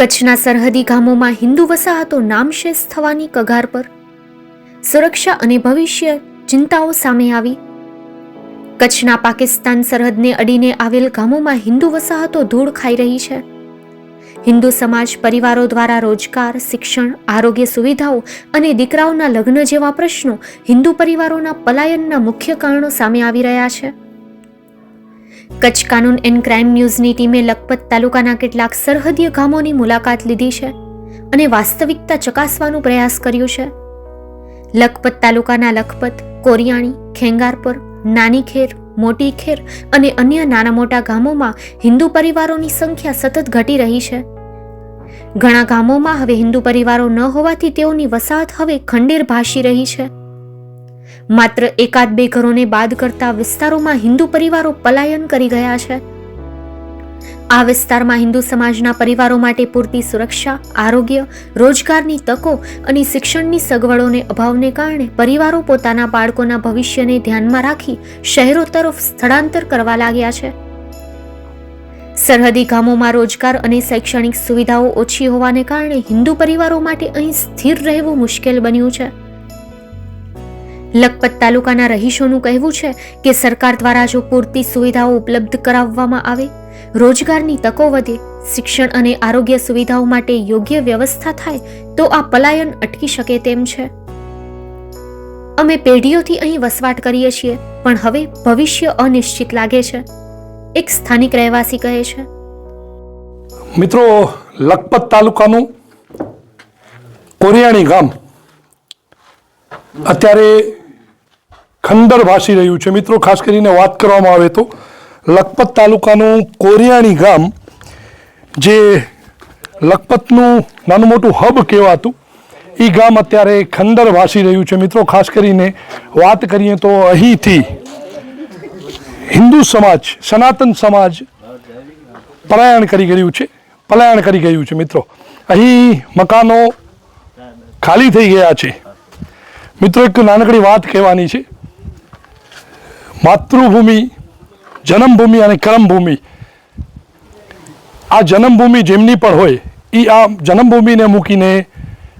કચ્છના સરહદી ગામોમાં હિન્દુ વસાહતો નામશેષ થવાની કગાર પર સુરક્ષા અને ભવિષ્ય ચિંતાઓ સામે આવી. કચ્છના પાકિસ્તાન સરહદને અડીને આવેલ ગામોમાં હિન્દુ વસાહતો ધૂળ ખાઈ રહી છે. હિન્દુ સમાજ પરિવારો દ્વારા રોજગાર, શિક્ષણ, આરોગ્ય સુવિધાઓ અને દીકરાઓના લગ્ન જેવા પ્રશ્નો હિન્દુ પરિવારોના પલાયનના મુખ્ય કારણો સામે આવી રહ્યા છે. કચ્છ કાનૂન એન્ડ ક્રાઇમ ન્યૂઝની ટીમે લખપત તાલુકાના કેટલાક સરહદીય ગામોની મુલાકાત લીધી છે અને વાસ્તવિકતા ચકાસવાનો પ્રયાસ કર્યો છે. લખપત તાલુકાના લખપત, કોરિયાણી, ખેંગારપર નાની ખેર મોટી ખેર અને અન્ય નાના મોટા ગામોમાં હિન્દુ પરિવારોની સંખ્યા સતત ઘટી રહી છે. ઘણા ગામોમાં હવે હિન્દુ પરિવારો ન હોવાથી તેઓની વસાહત હવે ખંડેર ભાસી રહી છે. માત્ર એકાદ બે ઘરોને બાદ કરતા વિસ્તારોમાં હિન્દુ પરિવારો પલાયન કરી ગયા છે. આ વિસ્તારમાં હિન્દુ સમાજના પરિવારો માટે પૂરતી સુરક્ષા, આરોગ્ય, રોજગારની તકો અને શિક્ષણની સગવડોને અભાવને કારણે પરિવારો પોતાના બાળકોના ભવિષ્યને ધ્યાનમાં રાખી શહેરો તરફ સ્થળાંતર કરવા લાગ્યા છે. સરહદી ગામોમાં રોજગાર અને શૈક્ષણિક સુવિધાઓ ઓછી હોવાને કારણે હિન્દુ પરિવારો માટે અહીં સ્થિર રહેવું મુશ્કેલ બન્યું છે. લખપત તાલુકાના રહીશોનું કહેવું છે કે સરકાર દ્વારા જો પૂરતી સુવિધાઓ ઉપલબ્ધ કરાવવામાં આવે, રોજગારની તકો વધે, શિક્ષણ અને આરોગ્ય સુવિધાઓ માટે યોગ્ય વ્યવસ્થા થાય, તો આ પલાયન અટકી શકે તેમ છે. અમે પેઢીઓથી અહીં વસવાટ કરીએ છીએ, પણ હવે ભવિષ્ય અનિશ્ચિત લાગે છે. એક સ્થાનિક રહેવાસી કહે છે. મિત્રો, લખપત તાલુકાનું કોરિયાણી ગામ. અત્યારે ખંડર ભાસી રહ્યું છે. મિત્રો, ખાસ કરીને વાત કરવામાં આવે તો લખપત તાલુકાનું કોરિયાણી ગામ, જે લખપતનું નાનું મોટું હબ કહેવાતું એ ગામ અત્યારે ખંડર ભાસી રહ્યું છે. મિત્રો, ખાસ કરીને વાત કરીએ તો અહીંથી હિન્દુ સમાજ, સનાતન સમાજ પલાયણ કરી ગયું છે. પલાયણ કરી ગયું છે, મિત્રો. અહીં મકાનો ખાલી થઈ ગયા છે. મિત્રો, એક નાનકડી વાત કહેવાની છે. માતૃભૂમિ, જન્મભૂમિ અને કર્મભૂમિ. આ જન્મભૂમિ જેમની પણ હોય એ આ જન્મભૂમિને મૂકીને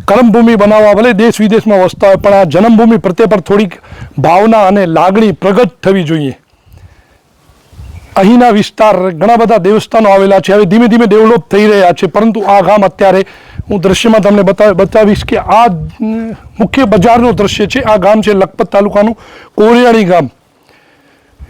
કર્મભૂમિ બનાવવા, ભલે દેશ વિદેશમાં વસતા હોય, પણ આ જન્મભૂમિ પ્રત્યે પર થોડીક ભાવના અને લાગણી પ્રગટ થવી જોઈએ. અહીંના વિસ્તાર ઘણા બધા દેવસ્થાનો આવેલા છે, હવે ધીમે ધીમે ડેવલપ થઈ રહ્યા છે, પરંતુ આ ગામ અત્યારે હું દ્રશ્યમાં તમને બતા, બતાવીશ કે આ મુખ્ય બજારનું દ્રશ્ય છે, આ ગામ છે લખપત તાલુકાનું કોરિયાણી ગામ.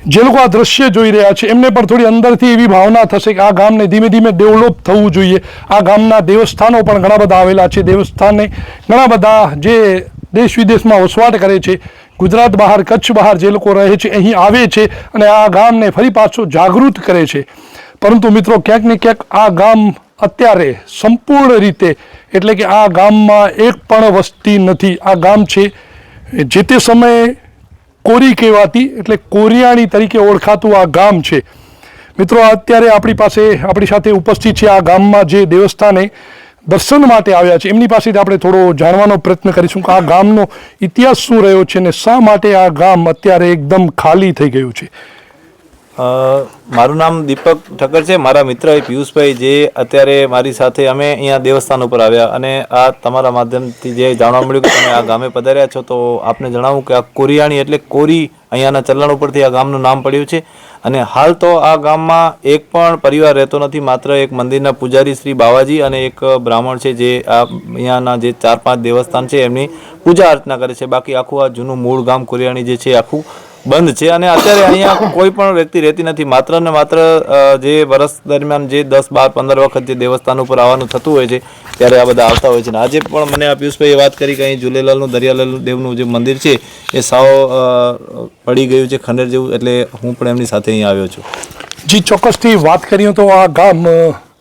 જે લોકો આ દ્રશ્ય જોઈ રહ્યા છે. એમને પણ થોડી અંદરથી એવી ભાવના થશે કે આ ગામને ધીમે ધીમે ડેવલપ થવું જોઈએ. આ ગામના દેવસ્થાનો પણ ઘણા બધા આવેલા છે. દેવસ્થાને ઘણા બધા જે દેશ વિદેશમાં વસવાટ કરે છે, ગુજરાત બહાર, કચ્છ બહાર જે લોકો રહે છે, અહીં આવે છે અને આ ગામને ફરી પાછું જાગૃત કરે છે. પરંતુ મિત્રો, ક્યાંક ને ક્યાંક આ ગામ અત્યારે સંપૂર્ણ રીતે, એટલે કે આ ગામમાં એક પણ વસ્તી નથી. આ ગામ છે, જે તે સમયે કોરી કહેવાતી, એટલે કોરિયાણી તરીકે ઓળખાતું આ ગામ છે. મિત્રો, અત્યારે આપણી પાસે, આપણી સાથે ઉપસ્થિત છે આ ગામમાં જે દેવસ્થાને દર્શન માટે આવ્યા છે. એમની પાસેથી આપણે થોડો જાણવાનો પ્રયત્ન કરીશું કે આ ગામનો ઇતિહાસ શું રહ્યો છે અને શા માટે આ ગામ અત્યારે એકદમ ખાલી થઈ ગયું છે. મારું નામ દીપક ઠક્કર છે. મારા મિત્ર પિયુષભાઈ જે અત્યારે મારી સાથે અમે અહીંયા દેવસ્થાન ઉપર આવ્યા અને આ તમારા માધ્યમથી જે જાણવા મળ્યું કે તમે આ ગામે પધાર્યા છો, તો આપને જણાવું કે આ કોરિયાણી એટલે કોરી અહીંયાના ચલણ ઉપરથી આ ગામનું નામ પડ્યું છે. અને હાલ તો આ ગામમાં એક પણ પરિવાર રહેતો નથી, માત્ર એક મંદિરના પૂજારી શ્રી બાવાજી અને એક બ્રાહ્મણ છે જે આ અહીંયાના જે ચાર પાંચ દેવસ્થાન છે, એમની પૂજા અર્ચના કરે છે. બાકી આખું આ જૂનું મૂળ ગામ કોરિયાણી જે છે, આખું બંધ છે. અને અત્યારે અહીંયા કોઈ પણ વ્યક્તિ રહેતી નથી. માત્ર ને માત્ર જે વર્ષ દરમિયાન જે દસ, બાર, પંદર વખત જે દેવસ્થાન ઉપર આવવાનું થતું હોય છે, ત્યારે આ બધા આવતા હોય છે. આજે પણ મને આ પિયુષભાઈએ વાત કરી કે અહીં ઝૂલેલાલનું દરિયાલાલ દેવનું જે મંદિર છે, એ સાવ પડી ગયું છે, ખંડેર જેવું. એટલે હું પણ એમની સાથે અહીં આવ્યો છું. જી, ચોક્કસથી વાત કરીએ તો આ ગામ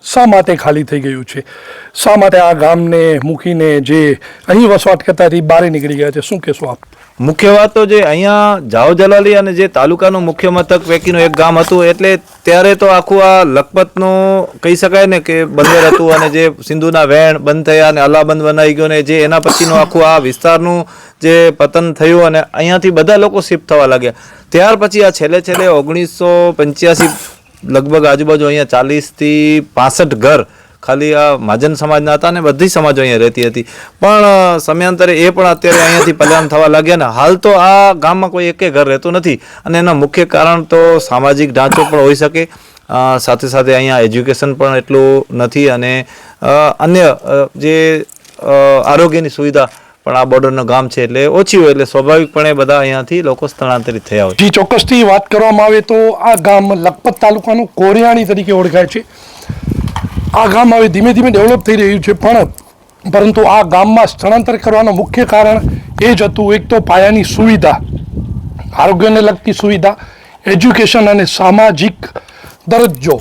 શા માટે ખાલી થઈ ગયું છે? શા માટે આ ગામને મૂકીને જે અહીં વસવાટ કરતા હતી બહાર નીકળી ગયા છે? શું કહેશો આપ? મુખ્ય વાત તો જે અહીંયા જાઓ જલાલી અને જે તાલુકાનું મુખ્ય મથક પૈકીનું એક ગામ હતું, એટલે ત્યારે તો આખું આ લખપતનું કહી શકાય ને કે બંદર હતું અને જે સિંધુના વેણ બંધ થયા અને અલાબંધ બનાવી ગયો ને જે એના પછીનું આખું આ વિસ્તારનું જે પતન થયું અને અહીંયાથી બધા લોકો શિફ્ટ થવા લાગ્યા. ત્યાર પછી આ છેલ્લે છેલ્લે ઓગણીસો પંચ્યાસી લગભગ આજુબાજુ અહીંયા ચાલીસથી પાસઠ ઘર ખાલી આ મહાજન સમાજના હતા અને બધી સમાજો અહીંયા રહેતી હતી. પણ સમયાંતરે એ પણ અત્યારે અહીંયાથી પલાયન થવા લાગ્યા ને હાલ તો આ ગામમાં કોઈ એકે ઘર રહેતું નથી અને એના મુખ્ય કારણ તો સામાજિક ઢાંચો પણ હોઈ શકે. સાથે સાથે અહીંયા એજ્યુકેશન પણ એટલું નથી અને અન્ય જે આરોગ્યની સુવિધા પણ આ બોર્ડરનું ગામ છે એટલે ઓછી હોય એટલે સ્વાભાવિકપણે બધા અહીંયાથી લોકો સ્થળાંતરિત થયા હોય. જી, ચોક્કસથી વાત કરવામાં આવે તો આ ગામ લખપત તાલુકાનું કોરિયાણી તરીકે ઓળખાય છે. આ ગામ હવે ધીમે ધીમે ડેવલપ થઈ રહ્યું છે, પણ પરંતુ આ ગામમાં સ્થળાંતર કરવાનું મુખ્ય કારણ એ જ હતું, એક તો પાયાની સુવિધા, આરોગ્યને લગતી સુવિધા એજ્યુકેશન અને સામાજિક દરજ્જો.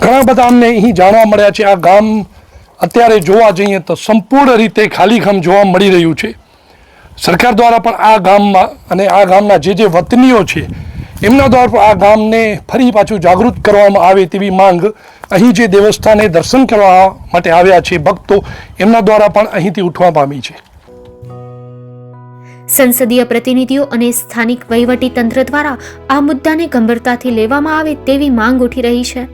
ઘણા બધા અમને અહીં જાણવા મળ્યા છે, આ ગામ અત્યારે જોવા જઈએ તો સંપૂર્ણ રીતે ખાલીખામ જોવા મળી રહ્યું છે. સરકાર દ્વારા પણ આ ગામમાં અને આ ગામના જે જે વતનીઓ છે, એમના દ્વારા આ ગામને ફરી પાછું જાગૃત કરવામાં આવે તેવી માંગ અહીં જે દેવસ્થાને દર્શન કરવા માટે આવ્યા છે ભક્તો, એમના દ્વારા પણ અહીંથી ઉઠવા પામી છે. સંસદીય પ્રતિનિધિઓ અને સ્થાનિક વહીવટી તંત્ર દ્વારા આ મુદ્દાને ગંભીરતાથી લેવામાં આવે તેવી માંગ ઉઠી રહી છે.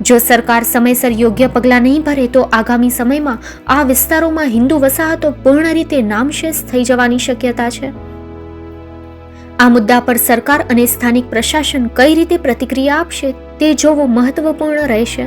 જો સરકાર સમયસર યોગ્ય પગલાં નહીં ભરે તો આગામી સમયમાં આ વિસ્તારોમાં હિન્દુ વસાહતો પૂર્ણ રીતે નામશેષ થઈ જવાની શક્યતા છે. આ મુદ્દા પર સરકાર અને સ્થાનિક પ્રશાસન કઈ રીતે પ્રતિક્રિયા આપશે તે જોવું મહત્વપૂર્ણ રહેશે.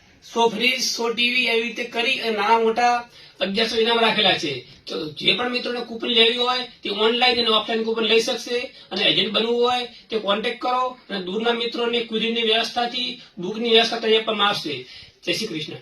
સો ફ્રીજ સો ટીવી એવી રીતે કરી અને નાના મોટા અગિયારસો ઇનામ રાખેલા છે. તો જે પણ મિત્રોને કૂપન લેવી હોય તે ઓનલાઈન અને ઓફલાઈન કૂપન લઈ શકશે અને એજન્ટ બનવું હોય તે કોન્ટેક્ટ કરો અને દૂરના મિત્રોને કુરિયરની વ્યવસ્થાથી બુકની વ્યવસ્થા કરી આપવામાં આવશે જય શ્રી કૃષ્ણ.